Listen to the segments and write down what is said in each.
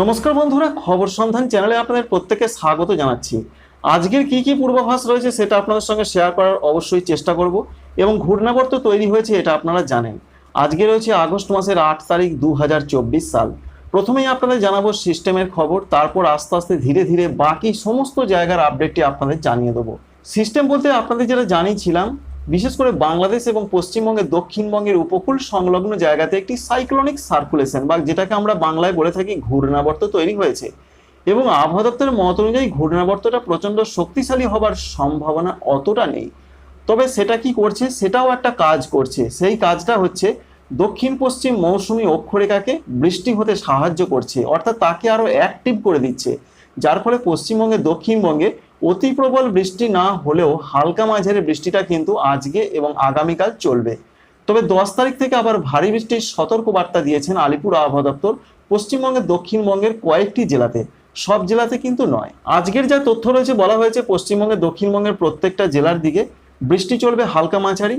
নমস্কার বন্ধুরা, খবর সন্ধান চ্যানেলে আপনাদের প্রত্যেকে স্বাগত জানাচ্ছি। আজকের কি কি পূর্বাভাস রয়েছে সেটা আপনাদের সঙ্গে শেয়ার করার অবশ্যই চেষ্টা করব এবং ঘূর্ণাবর্ত তৈরি হয়েছে এটা আপনারা জানেন। আজকে রয়েছে আগস্ট মাসের আট তারিখ দু হাজার চব্বিশ সাল। প্রথমেই আপনাদের জানাব সিস্টেমের খবর, তারপর আস্তে আস্তে ধীরে ধীরে বাকি সমস্ত জায়গার আপডেটটি আপনাদের জানিয়ে দেবো। সিস্টেম বলতে আপনাদের যেটা জানিয়েছিলাম বিশেষ করে বাংলাদেশ এবং পশ্চিমবঙ্গের দক্ষিণবঙ্গের উপকূল সংলগ্ন জায়গাতে একটি সাইক্লোনিক সার্কুলেশন বা যেটাকে আমরা বাংলায় বলে থাকি ঘূর্ণাবর্ত তৈরি হয়েছে। এবং আবহাওয়া দপ্তরের মত অনুযায়ী ঘূর্ণাবর্তটা প্রচণ্ড শক্তিশালী হবার সম্ভাবনা অতটা নেই। তবে সেটা কি করছে? সেটাও একটা কাজ করছে। সেই কাজটা হচ্ছে দক্ষিণ পশ্চিম মৌসুমী অক্ষরেখাকে বৃষ্টি হতে সাহায্য করছে। অর্থাৎ তাকে আরও অ্যাক্টিভ করে দিচ্ছে। যার ফলে পশ্চিমবঙ্গে দক্ষিণবঙ্গে অতি প্রবল বৃষ্টি না হলেও হালকা মাঝারি বৃষ্টিটা কিন্তু আজকে এবং আগামীকাল চলবে। তবে দশ তারিখ থেকে আবার ভারী বৃষ্টির সতর্ক বার্তা দিয়েছেন আলিপুর আবহাওয়া দপ্তর, পশ্চিমবঙ্গের দক্ষিণবঙ্গের কয়েকটি জেলাতে। সব জেলাতে কিন্তু নয়। আজকের যা তথ্য রয়েছে, বলা হয়েছে পশ্চিমবঙ্গের দক্ষিণবঙ্গের প্রত্যেকটা জেলার দিকে বৃষ্টি চলবে হালকা মাঝারি।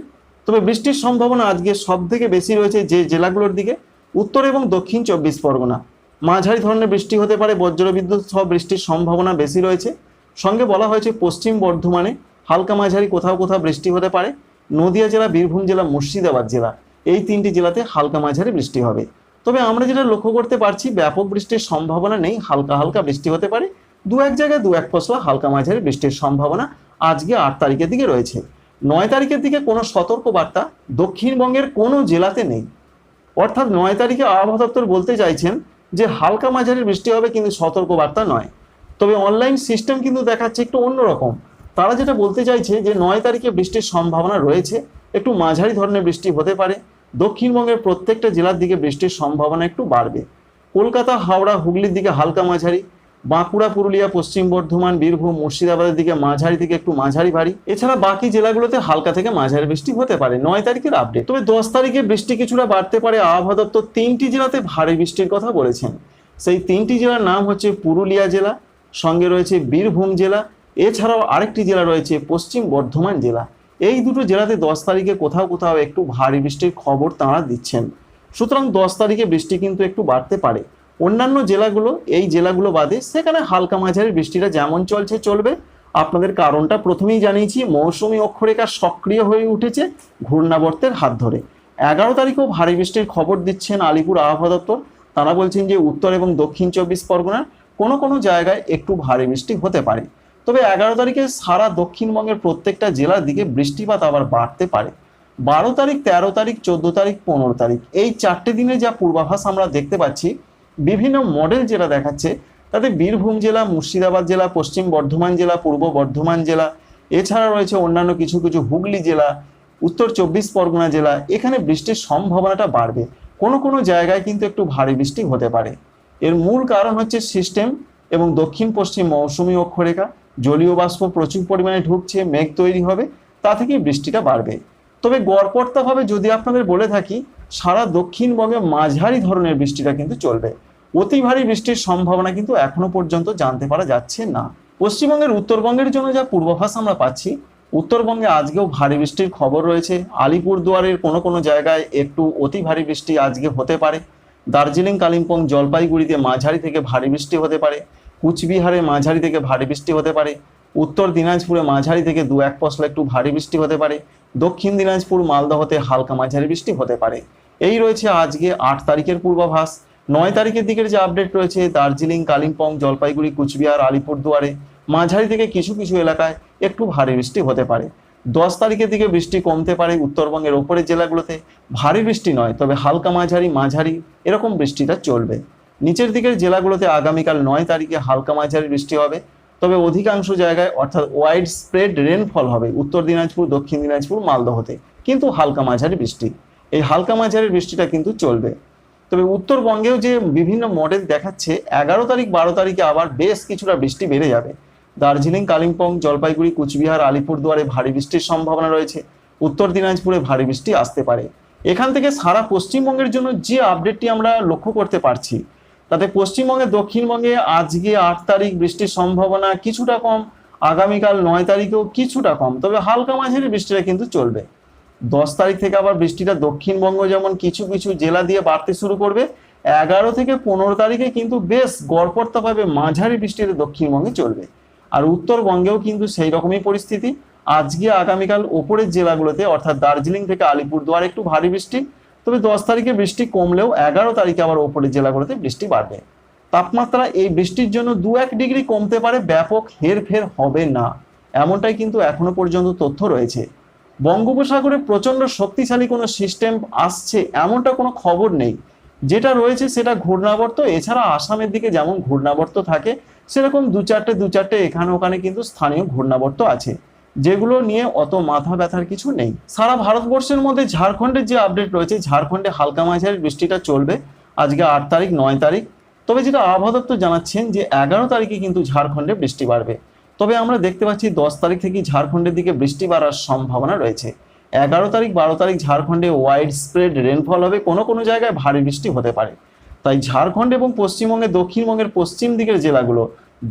তবে বৃষ্টির সম্ভাবনা আজকে সব থেকে বেশি রয়েছে যে জেলাগুলোর দিকে, উত্তর এবং দক্ষিণ চব্বিশ পরগনা। মাঝারি ধরনের বৃষ্টি হতে পারে, বজ্রবিদ্যুৎ সহ বৃষ্টির সম্ভাবনা বেশি রয়েছে। সঙ্গে বলা হয়েছে পশ্চিম বর্ধমানে হালকা মাঝারি কোথাও কোথাও বৃষ্টি হতে পারে। নদিয়া জেলা, বীরভূম জেলা, মুর্শিদাবাদ জেলা, এই তিনটি জেলাতে হালকা মাঝারি বৃষ্টি হবে। তবে আমরা যেটা লক্ষ্য করতে পারছি, ব্যাপক বৃষ্টির সম্ভাবনা নেই, হালকা হালকা বৃষ্টি হতে পারে। দু এক জায়গায় দু এক পশলা হালকা মাঝারি বৃষ্টির সম্ভাবনা আজকে আট তারিখের দিকে রয়েছে। নয় তারিখের দিকে কোনো সতর্ক বার্তা দক্ষিণবঙ্গের কোনো জেলাতে নেই। অর্থাৎ নয় তারিখে আবহাওয়া দপ্তর বলতে চাইছেন যে হালকা মাঝারি বৃষ্টি হবে, কিন্তু সতর্ক বার্তা নয়। তবে অনলাইন সিস্টেম কিন্তু দেখাচ্ছে একটু অন্যরকম। তারা যেটা বলতে চাইছে যে নয় তারিখে বৃষ্টির সম্ভাবনা রয়েছে, একটু মাঝারি ধরনের বৃষ্টি হতে পারে, দক্ষিণবঙ্গের প্রত্যেকটা জেলার দিকে বৃষ্টির সম্ভাবনা একটু বাড়বে। কলকাতা, হাওড়া, হুগলির দিকে হালকা মাঝারি, বাঁকুড়া, পুরুলিয়া, পশ্চিম বর্ধমান, বীরভূম, মুর্শিদাবাদের দিকে মাঝারি থেকে একটু মাঝারি ভারী। এছাড়া বাকি জেলাগুলোতে হালকা থেকে মাঝারি বৃষ্টি হতে পারে, নয় তারিখের আপডেট তবে দশ তারিখে বৃষ্টি কিছুটা বাড়তে পারে, আবহাওয়া দপ্তর তিনটি জেলাতে ভারী বৃষ্টির কথা বলেছেন। সেই তিনটি জেলার নাম হচ্ছে পুরুলিয়া জেলা সঙ্গে রয়েছে বীরভূম জেলা, এছাড়াও আরেকটি জেলা রয়েছে পশ্চিম বর্ধমান জেলা। এই দুটো জেলাতে দশ তারিখে কোথাও কোথাও একটু ভারী বৃষ্টির খবর তাঁরা দিচ্ছেন। সুতরাং দশ তারিখে বৃষ্টি কিন্তু একটু বাড়তে পারে। অন্যান্য জেলাগুলো, এই জেলাগুলো বাদে সেখানে হালকা মাঝারি বৃষ্টিটা যেমন চলছে, চলবে। আপনাদের কারণটা প্রথমেই জানিয়েছি, মৌসুমী অক্ষরেখা সক্রিয় হয়ে উঠেছে ঘূর্ণাবর্তের হাত ধরে। এগারো তারিখেও ভারী বৃষ্টির খবর দিচ্ছেন আলিপুর আবহাওয়া দপ্তর। তারা বলছেন যে উত্তর এবং দক্ষিণ চব্বিশ পরগনার কোনো কোনো জায়গায় একটু ভারী বৃষ্টি হতে পারে। তবে এগারো তারিখে সারা দক্ষিণবঙ্গের প্রত্যেকটা জেলার দিকে বৃষ্টিপাত আবার বাড়তে পারে। বারো তারিখ, তেরো তারিখ, চোদ্দ তারিখ, পনেরো তারিখ এই চারটে দিনে যা পূর্বাভাস আমরা দেখতে পাচ্ছি, বিভিন্ন মডেল যেটা দেখাচ্ছে, তাতে বীরভূম জেলা, মুর্শিদাবাদ জেলা, পশ্চিম বর্ধমান জেলা, পূর্ব বর্ধমান জেলা, এছাড়া রয়েছে অন্যান্য কিছু কিছু হুগলি জেলা, উত্তর চব্বিশ পরগনা জেলা, এখানে বৃষ্টির সম্ভাবনাটা বাড়বে। কোনো কোনো জায়গায় কিন্তু একটু ভারী বৃষ্টি হতে পারে। এর মূল কারণ হচ্ছে সিস্টেম এবং দক্ষিণ পশ্চিম মৌসুমী অক্ষরেখা। জলীয় বাষ্প প্রচুর পরিমাণে ঢুকছে, মেঘ তৈরি হবে, তা থেকেই বৃষ্টিটা বাড়বে। তবে গড়পড়তাভাবে যদি আপনাদের বলে থাকি, সারা দক্ষিণবঙ্গে মাঝারি ধরনের বৃষ্টিটা কিন্তু চলবে। অতি ভারী বৃষ্টির সম্ভাবনা কিন্তু এখনও পর্যন্ত জানতে পারা যাচ্ছে না। পশ্চিমবঙ্গের উত্তরবঙ্গের জন্য যা পূর্বাভাস আমরা পাচ্ছি, উত্তরবঙ্গে আজকেও ভারী বৃষ্টির খবর রয়েছে। আলিপুরদুয়ারের কোনো কোনো জায়গায় একটু অতি ভারী বৃষ্টি আজকে হতে পারে। দার্জিলিং, কালিম্পং জলপাইগুড়িতে মাঝারি থেকে ভারী বৃষ্টি হতে পারে। কুচবিহারে মাঝারি থেকে ভারী বৃষ্টি হতে পারে। উত্তর দিনাজপুরে মাঝারি থেকে দু এক পশলা একটু ভারী বৃষ্টি হতে পারে। দক্ষিণ দিনাজপুর, মালদহতে হালকা মাঝারি বৃষ্টি হতে পারে। এই রয়েছে আজকে আট তারিখের পূর্বাভাস। নয় তারিখের দিকের যে আপডেট রয়েছে, দার্জিলিং, কালিম্পং, জলপাইগুড়ি, কুচবিহার, আলিপুরদুয়ারে মাঝারি থেকে কিছু কিছু এলাকায় একটু ভারী বৃষ্টি হতে পারে। দশ তারিখের দিকে বৃষ্টি কমতে পারে উত্তরবঙ্গের ওপরের জেলাগুলোতে। ভারী বৃষ্টি নয়, তবে হালকা মাঝারি মাঝারি এরকম বৃষ্টিটা চলবে। নিচের দিকের জেলাগুলোতে আগামীকাল নয় তারিখে হালকা মাঝারি বৃষ্টি হবে, তবে অধিকাংশ জায়গায় অর্থাৎ ওয়াইড স্প্রেড রেনফল হবে, উত্তর দিনাজপুর, দক্ষিণ দিনাজপুর, মালদহতে, কিন্তু হালকা মাঝারি বৃষ্টি। এই হালকা মাঝারি বৃষ্টিটা কিন্তু চলবে। তবে উত্তরবঙ্গেও যে বিভিন্ন মডেল দেখাচ্ছে, এগারো তারিখ, বারো তারিখে আবার বেশ কিছুটা বৃষ্টি বেড়ে যাবে। দার্জিলিং, কালিম্পং, জলপাইগুড়ি, কুচবিহার, আলিপুরদুয়ারে ভারী বৃষ্টির সম্ভাবনা রয়েছে। উত্তর দিনাজপুরে ভারী বৃষ্টি আসতে পারে। এখান থেকে সারা পশ্চিমবঙ্গের জন্য যে আপডেটটি আমরা লক্ষ্য করতে পারছি, তাতে পশ্চিমবঙ্গে দক্ষিণবঙ্গে আজকে আট তারিখ বৃষ্টির সম্ভাবনা কিছুটা কম, আগামীকাল নয় তারিখেও কিছুটা কম, তবে হালকা মাঝারি বৃষ্টিটা কিন্তু চলবে। দশ তারিখ থেকে আবার বৃষ্টিটা দক্ষিণবঙ্গ যেমন কিছু কিছু জেলা দিয়ে বাড়তে শুরু করবে, এগারো থেকে পনেরো তারিখে কিন্তু বেশ গড়পড়তাভাবে মাঝারি বৃষ্টির দক্ষিণবঙ্গে চলবে। আর উত্তরবঙ্গেও কিন্তু সেই রকমই পরিস্থিতি। আজকে আগামীকাল ওপরের জেলাগুলোতে, অর্থাৎ দার্জিলিং থেকে আলিপুরদুয়ার একটু ভারী বৃষ্টি, তবে দশ তারিখে বৃষ্টি কমলেও এগারো তারিখে আবার ওপরের জেলাগুলোতে বৃষ্টি বাড়বে। তাপমাত্রা এই বৃষ্টির জন্য দু এক ডিগ্রি কমতে পারে, ব্যাপক হেরফের হবে না, এমনটাই কিন্তু এখনও পর্যন্ত তথ্য রয়েছে। বঙ্গোপসাগরে প্রচণ্ড শক্তিশালী কোনো সিস্টেম আসছে এমনটা কোনো খবর নেই। যেটা রয়েছে সেটা ঘূর্ণাবর্ত, এছাড়া আসামের দিকে যেমন ঘূর্ণাবর্ত থাকে সেরকম দু চারটে দু চারটে এখানে ওখানে কিন্তু স্থানীয় ঘূর্ণাবর্ত আছে, যেগুলো নিয়ে অত মাথা ব্যথার কিছু নেই। সারা ভারতবর্ষের মধ্যে ঝাড়খণ্ডের যে আপডেট রয়েছে, ঝাড়খণ্ডে হালকা মাঝারি বৃষ্টিটা চলবে, আজকে আট তারিখ, নয় তারিখ। তবে যেটা আবহাওয়া দপ্তর জানাচ্ছেন যে এগারো তারিখে কিন্তু ঝাড়খণ্ডে বৃষ্টি বাড়বে। তবে আমরা দেখতে পাচ্ছি দশ তারিখ থেকে ঝাড়খণ্ডের দিকে বৃষ্টি বাড়ার সম্ভাবনা রয়েছে। এগারো তারিখ, বারো তারিখ ঝাড়খণ্ডে ওয়াইড স্প্রেড রেনফল হবে, কোনো কোনো জায়গায় ভারী বৃষ্টি হতে পারে। তাই ঝাড়খণ্ড এবং পশ্চিমবঙ্গে দক্ষিণবঙ্গের পশ্চিম দিকের জেলাগুলো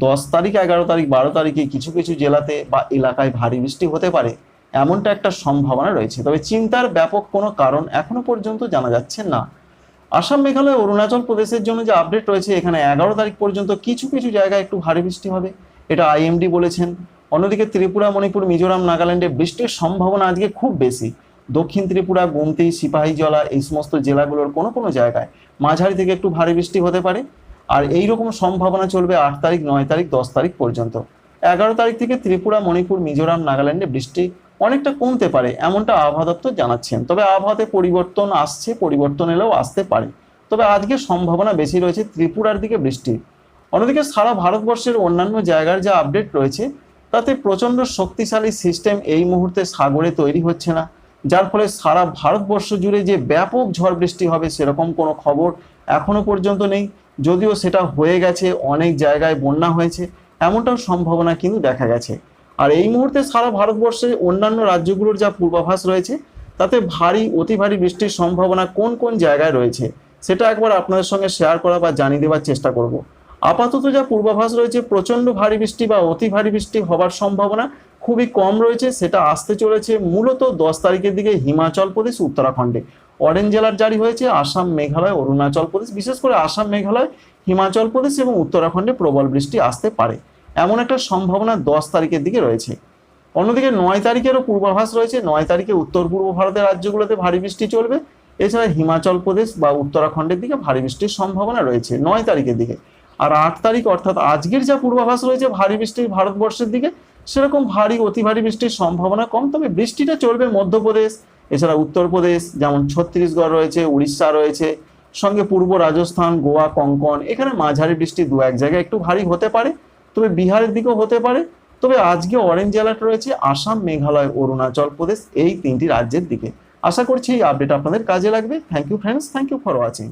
দশ তারিখ, এগারো তারিখ, বারো তারিখে কিছু কিছু জেলাতে বা এলাকায় ভারী বৃষ্টি হতে পারে, এমনটা একটা সম্ভাবনা রয়েছে। তবে চিন্তার ব্যাপক কোনো কারণ এখনও পর্যন্ত জানা যাচ্ছে না। আসাম, মেঘালয়, অরুণাচল প্রদেশের জন্য যে আপডেট রয়েছে, এখানে এগারো তারিখ পর্যন্ত কিছু কিছু জায়গায় একটু ভারী বৃষ্টি হবে। এটা আইএমডি বলেছেন। অন্যদিকে ত্রিপুরা, মণিপুর, মিজোরাম, নাগাল্যান্ডে বৃষ্টির সম্ভাবনা আজকে খুব বেশি। দক্ষিণ ত্রিপুরা, গুমতি, সিপাহীজলা এই সমস্ত জেলাগুলোর কোনো কোনো জায়গায় মাঝারি থেকে একটু ভারী বৃষ্টি হতে পারে। আর এই রকম সম্ভাবনা চলবে আট তারিখ, নয় তারিখ, দশ তারিখ পর্যন্ত। এগারো তারিখ থেকে ত্রিপুরা, মণিপুর, মিজোরাম, নাগাল্যান্ডে বৃষ্টি অনেকটা কমতে পারে, এমনটা আবহাওয়া দপ্তর জানাচ্ছেন। তবে আবহাওয়াতে পরিবর্তন আসছে, পরিবর্তন এলেও আসতে পারে। তবে আজকে সম্ভাবনা বেশি রয়েছে ত্রিপুরার দিকে বৃষ্টির। অন্যদিকে সারা ভারতবর্ষের অন্যান্য জায়গার যা আপডেট রয়েছে, তাতে প্রচণ্ড শক্তিশালী সিস্টেম এই মুহূর্তে সাগরে তৈরি হচ্ছে না। যার ফলে সারা ভারতবর্ষ জুড়ে যে ব্যাপক ঝড় বৃষ্টি হবে সেরকম কোনো খবর এখনও পর্যন্ত নেই। যদিও সেটা হয়ে গেছে, অনেক জায়গায় বন্যা হয়েছে, এমনটাও সম্ভাবনা কিন্তু দেখা গেছে। আর এই মুহূর্তে সারা ভারতবর্ষে অন্যান্য রাজ্যগুলোর যা পূর্বাভাস রয়েছে, তাতে ভারী, অতি ভারী বৃষ্টির সম্ভাবনা কোন কোন জায়গায় রয়েছে, সেটা একবার আপনাদের সঙ্গে শেয়ার করা বা জানিয়ে দেওয়ার চেষ্টা করব। আপাতত যা পূর্বাভাস রয়েছে, প্রচণ্ড ভারী বৃষ্টি বা অতি ভারী বৃষ্টি হবার সম্ভাবনা খুবই কম রয়েছে, সেটা আসতে চলেছে মূলত দশ তারিখের দিকে হিমাচল প্রদেশ, উত্তরাখণ্ডে। অরেঞ্জ জেলার জারি হয়েছে, আসাম, মেঘালয়, অরুণাচল প্রদেশ, বিশেষ করে আসাম, মেঘালয়, হিমাচল প্রদেশ এবং উত্তরাখণ্ডে প্রবল বৃষ্টি আসতে পারে। এমন একটা সম্ভাবনা দশ তারিখের দিকে রয়েছে। অন্যদিকে নয় তারিখেরও পূর্বাভাস রয়েছে, নয় তারিখে উত্তর পূর্ব ভারতের রাজ্যগুলোতে ভারী বৃষ্টি চলবে। এছাড়া হিমাচল প্রদেশ বা উত্তরাখণ্ডের দিকে ভারী বৃষ্টির সম্ভাবনা রয়েছে নয় তারিখের দিকে। আর আট তারিখ অর্থাৎ আজকের যা পূর্বাভাস রয়েছে ভারী বৃষ্টি ভারতবর্ষের দিকে সেরকম ভারী, অতি ভারী বৃষ্টির সম্ভাবনা কম, তবে বৃষ্টিটা চলবে মধ্যপ্রদেশ, এছাড়া উত্তরপ্রদেশ, যেমন ছত্তিশগড় রয়েছে, উড়িষ্যা রয়েছে, সঙ্গে পূর্ব রাজস্থান, গোয়া, কঙ্কন, এখানে মাঝারি বৃষ্টি দু এক জায়গায় একটু ভারী হতে পারে, তবে বিহারের দিকেও হতে পারে, তবে আজকে অরেঞ্জ অ্যালার্ট রয়েছে, আসাম, মেঘালয়, অরুণাচল প্রদেশ, এই তিনটি রাজ্যের দিকে। আশা করছি এই আপডেট আপনাদের কাজে লাগবে। Thank you friends thank you for watching